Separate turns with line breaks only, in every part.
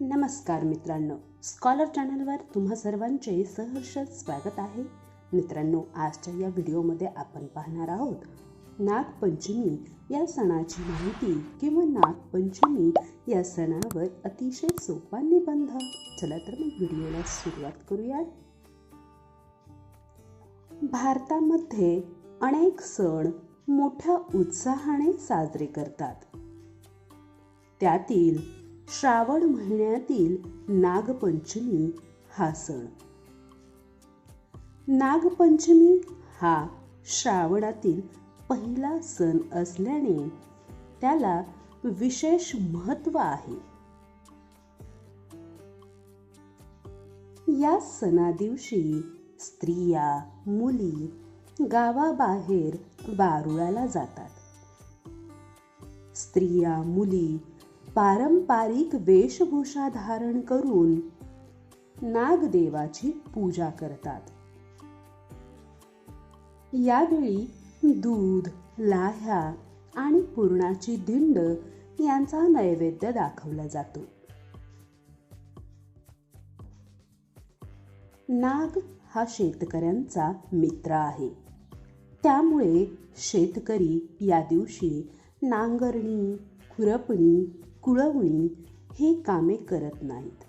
नमस्कार मित्रांनो स्कॉलर चॅनलवर तुम्हा सर्वांचे सहर्ष स्वागत आहे. मित्रांनो आजच्या या व्हिडिओमध्ये आपण पाहणार आहोत नागपंचमी. या सणाची माहिती किंवा नागपंचमी या सणावर अतिशय सोपा निबंध. चला तर मग व्हिडिओला सुरुवात करूया. भारतामध्ये अनेक सण मोठ्या उत्साहाने साजरे करतात. त्यातील श्रावण महिन्यातील नागपंचमी हा सण. नागपंचमी हा श्रावणातील पहिला सण असल्याने त्याला विशेष महत्त्व आहे. या सणा दिवशी स्त्रिया मुली गावाबाहेर वारुळाला जातात. स्त्रिया मुली पारंपरिक वेशभूषा धारण करून नागदेवाची पूजा करतात. यावेळी दूध लाह्या आणि पुरणाची दिंड यांचा नैवेद्य दाखवला जातो. नाग हा शेतकऱ्यांचा मित्र आहे. त्यामुळे शेतकरी या दिवशी नांगरणी खुरपणी कुळवणी हे कामे करत नाहीत.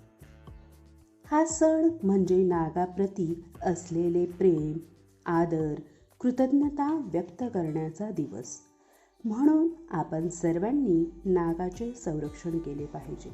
हा सण म्हणजे नागाप्रती असलेले प्रेम आदर कृतज्ञता व्यक्त करण्याचा दिवस. म्हणून आपण सर्वांनी नागाचे संरक्षण केले पाहिजे.